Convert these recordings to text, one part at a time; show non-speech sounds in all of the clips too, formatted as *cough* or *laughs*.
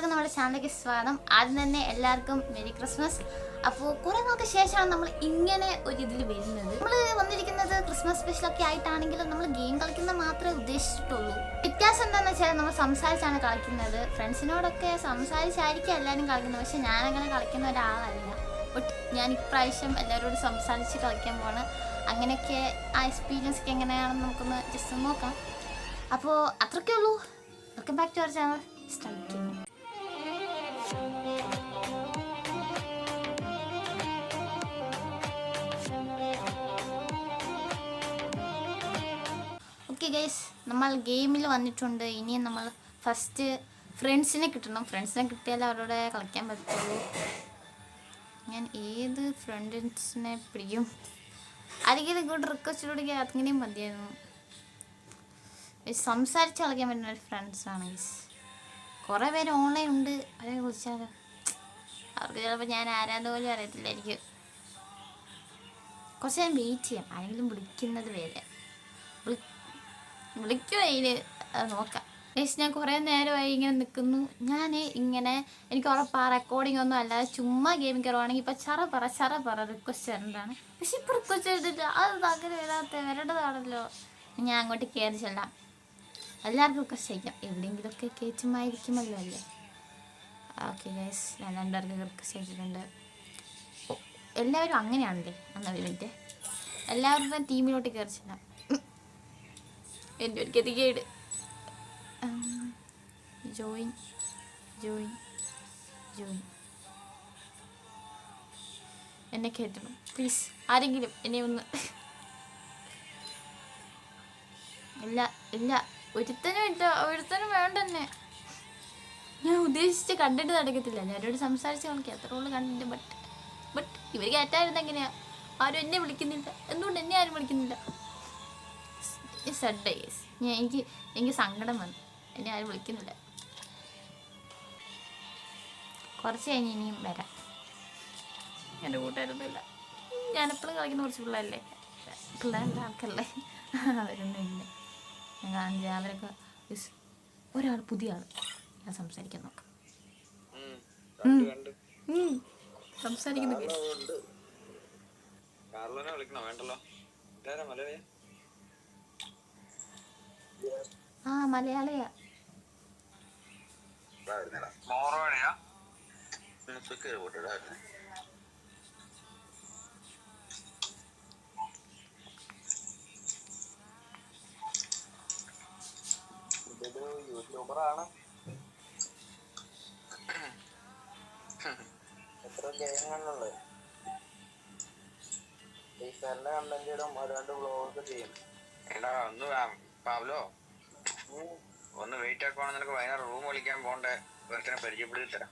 എല്ലാവർക്കും നമ്മുടെ ചാനലിലേക്ക് സ്വാഗതം. ആദ്യം തന്നെ എല്ലാവർക്കും മെരി ക്രിസ്മസ്. അപ്പോൾ കുറേ നാൾക്ക് ശേഷമാണ് നമ്മൾ ഇങ്ങനെ ഒരു ഇതിൽ വരുന്നത്. നമ്മൾ വന്നിരിക്കുന്നത് ക്രിസ്മസ് സ്പെഷ്യലൊക്കെ ആയിട്ടാണെങ്കിലും നമ്മൾ ഗെയിം കളിക്കുന്ന മാത്രമേ ഉദ്ദേശിച്ചിട്ടുള്ളൂ. വ്യത്യാസം എന്താണെന്ന് വെച്ചാൽ നമ്മൾ സംസാരിച്ചാണ് കളിക്കുന്നത്. ഫ്രണ്ട്സിനോടൊക്കെ സംസാരിച്ചായിരിക്കും എല്ലാവരും കളിക്കുന്നത്. പക്ഷെ ഞാനങ്ങനെ കളിക്കുന്ന ഒരാളല്ല. ബട്ട് ഞാൻ ഇപ്രാവശ്യം എല്ലാവരോടും സംസാരിച്ച് കളിക്കാൻ പോവാണ് അങ്ങനെയൊക്കെ ആ എക്സ്പീരിയൻസ് ഒക്കെ എങ്ങനെയാണെന്ന് നമുക്കൊന്ന് ജസ്റ്റ് നോക്കാം. അപ്പോൾ അത്രയ്ക്കേ ഉള്ളൂ. Back to our channel start okay guys നമ്മൾ ഗെയിമിൽ വന്നിട്ടുണ്ട്. ഇനി നമ്മൾ ഫസ്റ്റ് ഫ്രണ്ട്സിനെ കിട്ടണം. ഫ്രണ്ട്സിനെ കിട്ടിയാലേ അവരോട് കളിക്കാൻ പറ്റുള്ളൂ ഞാൻ ഏത് ഫ്രണ്ട്സിനെ പിടിക്കും? ആരെങ്കിലും ഇങ്ങോട്ട് റിക്വസ്റ്റ് കൊടുക്കുക അങ്ങനെയും മതിയായിരുന്നു. സംസാരിച്ച് കളിക്കാൻ പറ്റുന്ന ഒരു ഫ്രണ്ട്സാണ് ഗൈസ് കുറേ പേര് ഓൺലൈൻ ഉണ്ട്. അവരെ കുറിച്ചാൽ അവർക്ക് ചിലപ്പോൾ ഞാൻ ആരാന്ന് പോലും അറിയത്തില്ലായിരിക്കും കുറച്ച് ഞാൻ വെയിറ്റ് ചെയ്യാം. ആരെങ്കിലും വിളിക്കുന്നത് വരെ. വിളി- വിളിക്കുമോ അതിന് നോക്കാം. ഗൈസ് ഞാൻ കുറേ നേരമായി ഇങ്ങനെ നിൽക്കുന്നു ഞാൻ ഇങ്ങനെ എനിക്ക് ഉറപ്പാ റെക്കോർഡിംഗ് ഒന്നും അല്ലാതെ ചുമ്മാ ഗെയിം കയറുവാണെങ്കിൽ ഇപ്പം ചറ പറ ചറ പറ റിക്വസ്റ്റ് തരേണ്ടതാണ് പക്ഷെ ഇപ്പം റിക്വസ്റ്റ് ചെയ്തിട്ട് അത് അങ്ങനെ വരാത്ത വരേണ്ടതാണല്ലോ. ഞാൻ അങ്ങോട്ട് കയറി ചെല്ലാം. എല്ലാവർക്കും ഒക്കെ അയക്കാം എവിടെയെങ്കിലുമൊക്കെ കയറ്റുമായിരിക്കുമല്ലോ അല്ലേ? ഓക്കെ ഗൈസ് ഞാൻ രണ്ടുപേർക്ക് റിക്വസ്റ്റ് ചെയ്തിട്ടുണ്ട്. എല്ലാവരും അങ്ങനെയാണല്ലേ? എന്നാൽ ഒരു എല്ലാവരും ഞാൻ ടീമിലോട്ട് കയറി ചെല്ലാം എന്റെ ഒരു ഗതികേട്. ജോയിൻ ജോയിൻ ജോയിൻ എന്നെ കയറ്റണം. പ്ലീസ് ആരെങ്കിലും എന്നെ ഒന്ന് *laughs* ഇല്ല ഇല്ല ഒരുത്തനും ഇല്ല ഒരുത്തനും വേണ്ടെന്നെ. ഞാൻ ഉദ്ദേശിച്ച് കണ്ടിട്ട് നടക്കത്തില്ല. ഞാനോട് സംസാരിച്ച് കളിക്കാം അത്ര ഉള്ളു കണ്ടിട്ട്. ബട്ട് ബട്ട് ഇവർ കയറ്റായിരുന്നു എങ്ങനെയാ? ആരും എന്നെ വിളിക്കുന്നില്ല. എന്തുകൊണ്ട് എന്നെ ആരും വിളിക്കുന്നില്ല? സഡ് ഞാൻ എനിക്ക് എനിക്ക് സങ്കടം വന്നു. എന്നെ ആരും വിളിക്കുന്നില്ല. കുറച്ച് കഴിഞ്ഞ് ഇനിയും വരാം. എന്റെ കൂട്ടുകാരൊന്നുമില്ല ഞാനെപ്പോഴും കളിക്കുന്ന കുറച്ച് പിള്ളേരല്ലേ? പിള്ളേരുടെ ആൾക്കല്ലേ? അവരൊന്നും ഇല്ല. കാണിച്ച അവരൊക്കെ ഒരാൾ പുതിയ ആൾ ഞാൻ സംസാരിക്കാൻ നോക്കാം. സംസാരിക്കുന്നു ആ ഉണ്ട് കാർലോനെ ഇതാരാ യൂട്യൂബറാണ്. എത്ര ഗെയിമുകളുള്ളത് ഫ്രീഫയറിന്റെ കണ്ടന്റ് ഇടും അതുകൊണ്ട് വ്ളോഗ് ചെയ്യും. എടാ ഒന്ന് പാവലോ. ഒന്ന് വെയിറ്റ് ആക്കുവാണെങ്കിൽ നിനക്ക് വൈകുന്നേരം റൂം വിളിക്കാൻ പോണ്ടേ ഒരുത്തനെ പരിചയപ്പെടുത്തി തരാം.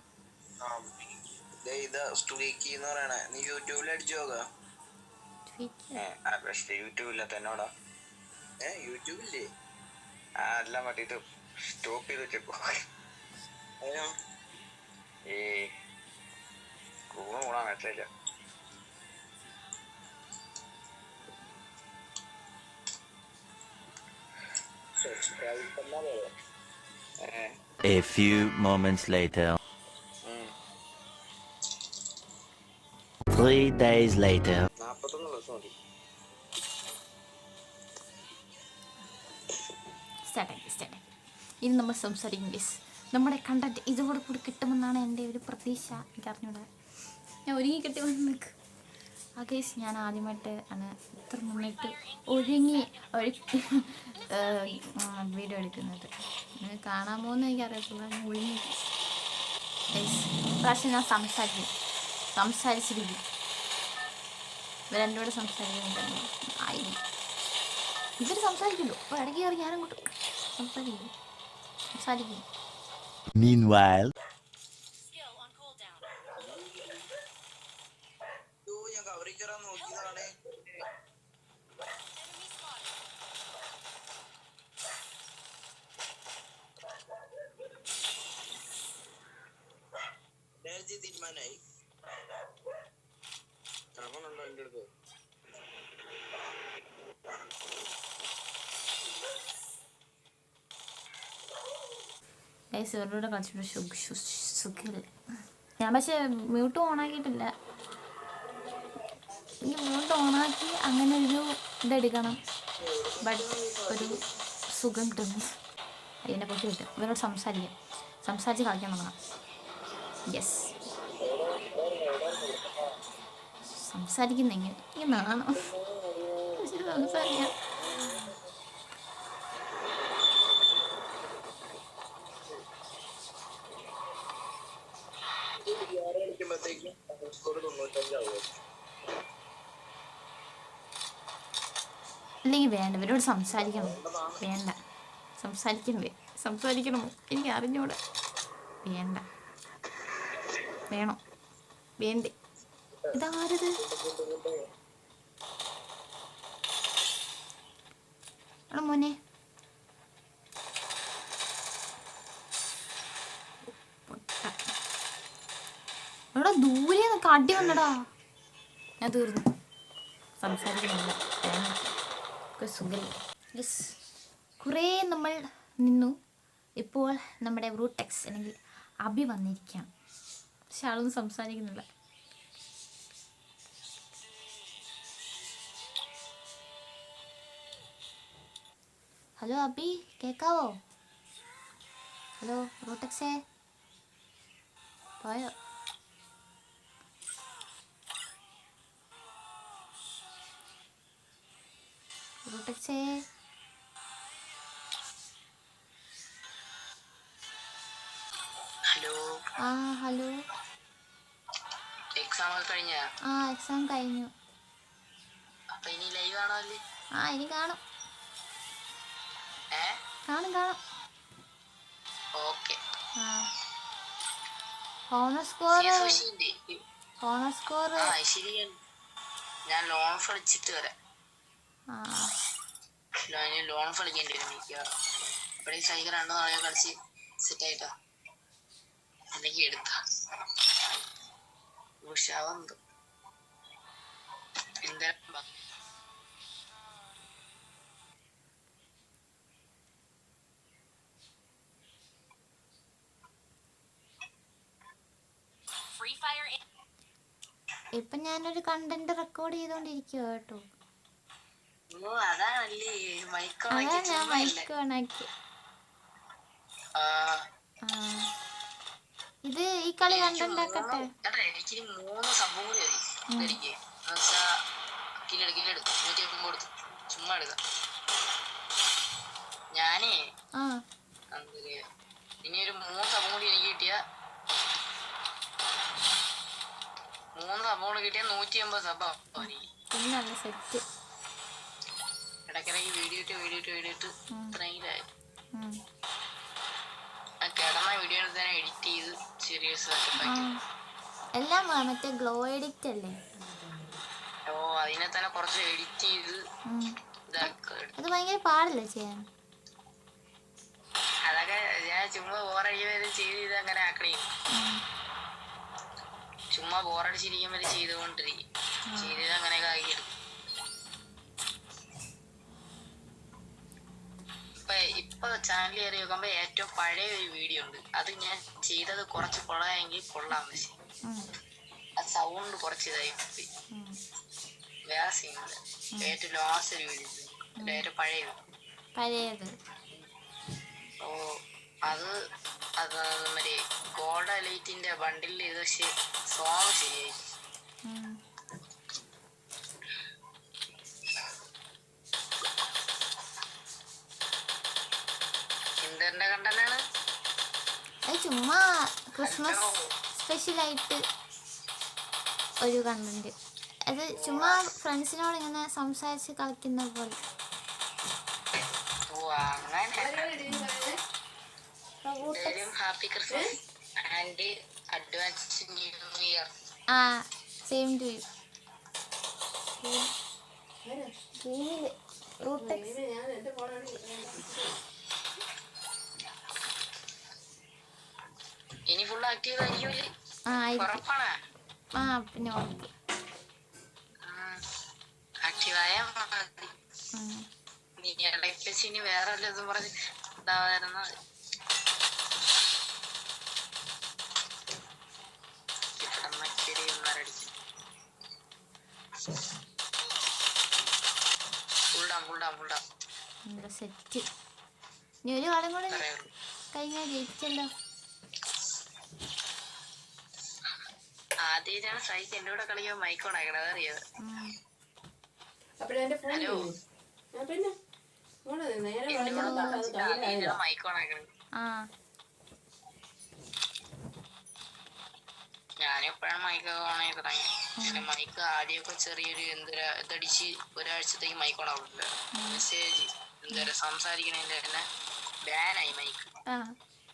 ഇത് സ്റ്റുഡിക്കി എന്ന് പറയണേ. നീ യൂട്യൂബിൽ അടിച്ചു നോക്കാം. യൂട്യൂബില്ല എന്നോടാ? ഏ യൂട്യൂബില്ലേ? എല്ലാം മറ്റേ സ്റ്റോപ്പ് ചെയ്ത് വെച്ചേക്കോ ഈ സബ്സ്ക്രൈബ് എന്നാലേ ഏഹ് A few moments later. Three days later. സ്റ്റാർട്ടാക്കി സ്റ്റാർട്ടാക്കി ഇനി നമ്മൾ സംസാരിക്കും ഗസ് നമ്മുടെ കണ്ടന്റ് ഇതോടെ കൂടി കിട്ടുമെന്നാണ് എന്റെ ഒരു പ്രതീക്ഷ. എനിക്ക് അറിഞ്ഞൂടെ. ഞാൻ ഒരുങ്ങി കെട്ടി വന്ന് നിൽക്ക് ആ ഞാൻ ആദ്യമായിട്ട് ആണ് ഇത്ര നന്നായിട്ട് ഒരുങ്ങി ഒരു വീഡിയോ എടുക്കുന്നത്. കാണാൻ കാണാമോ എന്ന് എനിക്ക് അറിയത്തില്ല ഞാൻ ഒരുങ്ങി. Guys, ഇപ്രാവശ്യം ഞാൻ സംസാരിക്കും. സംസാരിച്ചിരിക്കും. ഇവരെന്നോട് സംസാരിക്കുന്നുണ്ടെങ്കിൽ ആയി. ഇവർ സംസാരിക്കുന്നു അപ്പോൾ ഇടയ്ക്ക് കയറി ഞാനങ്ങോട്ട് സംസാരിക്കുന്നു. സംസാരിക്കുന്നു. Meanwhile. തീരുമാനമായി ഗൈസ് ഇവരുടെ സു- സുഖമില്ല ഞാൻ പക്ഷെ മ്യൂട്ട് ഓണാക്കിയിട്ടില്ല. എനിക്ക് മ്യൂട്ട് ഓണാക്കി അങ്ങനെ ഒരു ഇതെടുക്കണം ബട്ട് ഒരു സുഖം കിട്ടുന്നു. അതിനെ പൊട്ടി കിട്ടും ഇവരോട് സംസാരിക്കാം. സംസാരിച്ച് കളിക്കാൻ തുടങ്ങാം യെസ് സംസാരിക്കുന്നെങ്കിൽ ഈ നാണോ സംസാരിക്കാം. അല്ലെങ്കിൽ വേണ്ട ഇവരോട് സംസാരിക്കണം. വേണ്ട. സംസാരിക്കണം. സംസാരിക്കണമോ എനിക്ക് അറിഞ്ഞൂടെ. വേണ്ട. വേണോ. വേണ്ടേ. ഇതാരത്? മോനെ. ദൂരെ കടി വന്നടാ. ഞാൻ തീർന്നു. സംസാരിക്കുന്നില്ല. വേണ്ട. യെസ് കുറേ നമ്മൾ നിന്നു. ഇപ്പോൾ നമ്മുടെ റൂട്ടെക്സ് അല്ലെങ്കിൽ അഭി വന്നിരിക്കുകയാണ് പക്ഷെ ആളൊന്നും സംസാരിക്കുന്നില്ല. ഹലോ അബി കേക്കാവോ? ഹലോ റൂട്ടെക്സേ പോയോ? ഹലോ ആ ഹലോ എക്സാം ആ എക്സാം കഴിഞ്ഞു. ആ ഇനി കാണും. കാണും കാണും. ഹോണർ സ്കോർ ഹോണർ സ്കോർ ഞാൻ ലോൺ കളിച്ചിട്ട് വരാം. ലോൺ കളിക്കേണ്ടി വരും എനിക്ക് ഇവിടെ സൈക്കിൾ രണ്ടു നാളെ കളിച്ച് സെറ്റ് ആയിട്ടാ. അല്ലെങ്കിൽ എടുത്ത. ഉഷാവുണ്ട്. എന്തായാലും ബ- ഇപ്പൊ ഞാനൊരു കണ്ടന്റ് റെക്കോർഡ് ചെയ്തോണ്ടിരിക്കുക കേട്ടോ. അതാ ഞാൻ മൈക്ക് ഓണാക്കി ഇത് ഈ കളി കണ്ടുണ്ടാക്കട്ടെ? ഞാനേ ഇനി ഒരു മൂന്ന് സംഭവം കൂടി എനിക്ക് കിട്ടിയ മൂന്ന് സംഭവം കൂടി കിട്ടിയ നൂറ്റി അമ്പത് സഭ സെറ്റ് ഇടയ്ക്കിടയ്ക്ക് വീഡിയോ ഇട്ട് വീഡിയോ ഇട്ട് വീഡിയോ ഇട്ട് ഉം. ഇതായി. കിടന്ന വീഡിയോ തന്നെ എഡിറ്റ് ചെയ്ത് സീരിയസ് എല്ലാം മറ്റേ ഗ്ലോ എഡിറ്റ് അല്ലേ? ഓ അതിനെ തന്നെ കുറച്ച് എഡിറ്റ് ചെയ്ത് അത് ഭയങ്കര പാടില്ല ചെയ്യാൻ? അതൊക്കെ ഞാൻ ചുമ്മാ ബോറടിക്കുമ്പോൾ ചെയ്ത് ഇത് അങ്ങനെ ആക്കണേ. ചുമ്മാ ബോറടിച്ചിരിക്കുമ്പോൾ ചെയ്തുകൊണ്ടിരിക്കും. ചെയ്ത് അങ്ങനെയൊക്കെ ആക്കിയെടുക്കും. ഇപ്പൊ ഇപ്പൊ ചാനൽ കയറി നോക്കുമ്പോൾ ഏറ്റവും പഴയ ഒരു വീഡിയോ ഉണ്ട്. അത് ഞാൻ ചെയ്തത് കുറച്ച് കൊള്ളാമെങ്കിൽ കൊള്ളാം പക്ഷേ. ആ സൗണ്ട് കുറച്ച് ഇതായി. പോയി. വേറെ സീനില്ല ഏറ്റവും ലാസ്റ്റ് ഒരു വീഡിയോ പഴയ ഏറ്റവും പഴയത് പഴയത്. ഓ അത് അത് മറ്റേ ഗോൾഡ് അലൈറ്റിന്റെ ബണ്ടിൽ ഇത് പക്ഷെ സോങ് ശരിയായി. അത് ചുമ്മാ ക്രിസ്മസ് സ്പെഷ്യലായിട്ട് ഒരു കണ്ടന്റ്. അത് ചുമ്മാ ഫ്രണ്ട്സിനോട് ഇങ്ങനെ സംസാരിച്ച് കളിക്കുന്ന പോലെ. ആ സെയിം ടു യു. റൂട്ടെക്സ്. ആ പിന്നെ സെറ്റ് ഇനി ഒരു കാലം കൂടെ കഴിഞ്ഞാൽ ജയിച്ചല്ലോ. കൂടെ വളഞ്ഞാൽ അത് കളിച്ചിട്ട് കയ്യിലായതാ. ആദ്യമായിട്ടാണ് മൈക്ക് ഉണ്ടാക്കണത് ആ. ഞാനെപ്പോഴാണ് മൈക്ക് ഓണായി തുടങ്ങി മൈക്ക് ആദ്യമൊക്കെ ചെറിയൊരു എന്തൊരു ഇതടിച്ച് ഒരാഴ്ചത്തേക്ക് മൈക്ക് ഓണാവില്ല മെസ്സേജ് എന്താ സംസാരിക്കണതിന്റെ തന്നെ ബാനായി മൈക്ക്.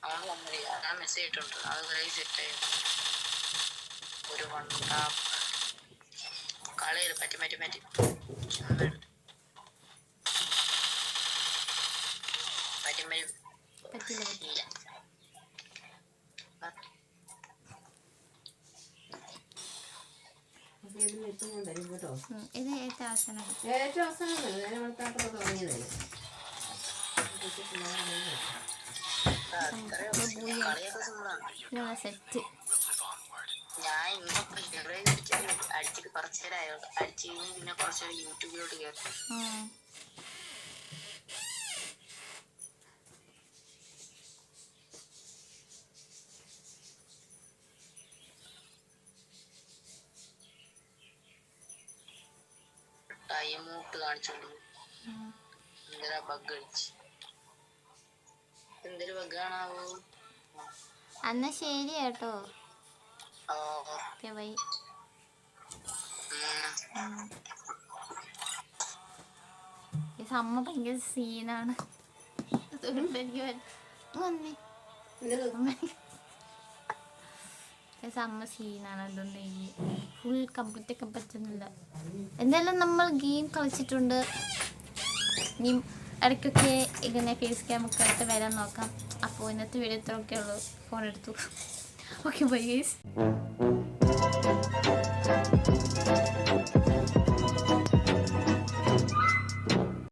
അതുകൊണ്ട് മെസ്സേജ് ഇട്ടുണ്ട് അത് സെറ്റ് ആയി ഒരു വണ്ട കളയിൽ പറ്റി പറ്റി പറ്റി. പറ്റി പറ്റി. പറ്റില്ല ഞാൻ. ഇത് ഏറ്റവും അവസാനം ഏറ്റവും അവസാനം കളിയൊക്കെ സിമ്പിളാണ് നമ്മുടെ സെറ്റ് ഞാൻ ഇന്നിപ്പോ ഇവിടെ അടിച്ചിട്ട് അടിച്ചിട്ട് കുറച്ചു നേരം ആയോ അടിച്ചു കഴിഞ്ഞ് പിന്നെ കുറച്ചു നേരം യൂട്യൂബിലോട്ട് കയറി ഉം. ടൈം ഔട്ട് കാണിച്ചോണ്ട് ഉം. എന്തൊരു ബഗ് അടിച്ച് എന്തൊരു ബഗ്ഗാണാവോ എന്നാ ശരി കേട്ടോ ഓ ഓക്കെ അമ്മ ഭയങ്കര സീനാണ് അതുകൊണ്ട് എനിക്ക് വന്നേ. ഈ സമ്മ സീനാണ് അതുകൊണ്ട് ഈ ഫുൾ കംപ്ലീറ്റ് ഒക്കെ പറ്റുന്നില്ല. എന്തായാലും നമ്മൾ ഗെയിം കളിച്ചിട്ടുണ്ട്. ഇനി ഇടയ്ക്കൊക്കെ ഇങ്ങനെ ഫേസ് ക്യാമൊക്കെ ആയിട്ട് വരാൻ നോക്കാം. അപ്പോൾ ഇന്നത്തെ വീഡിയോ ഇത്രയൊക്കെ ഉള്ളൂ. ഫോൺ എടുത്തു. *laughs* Pokémon é?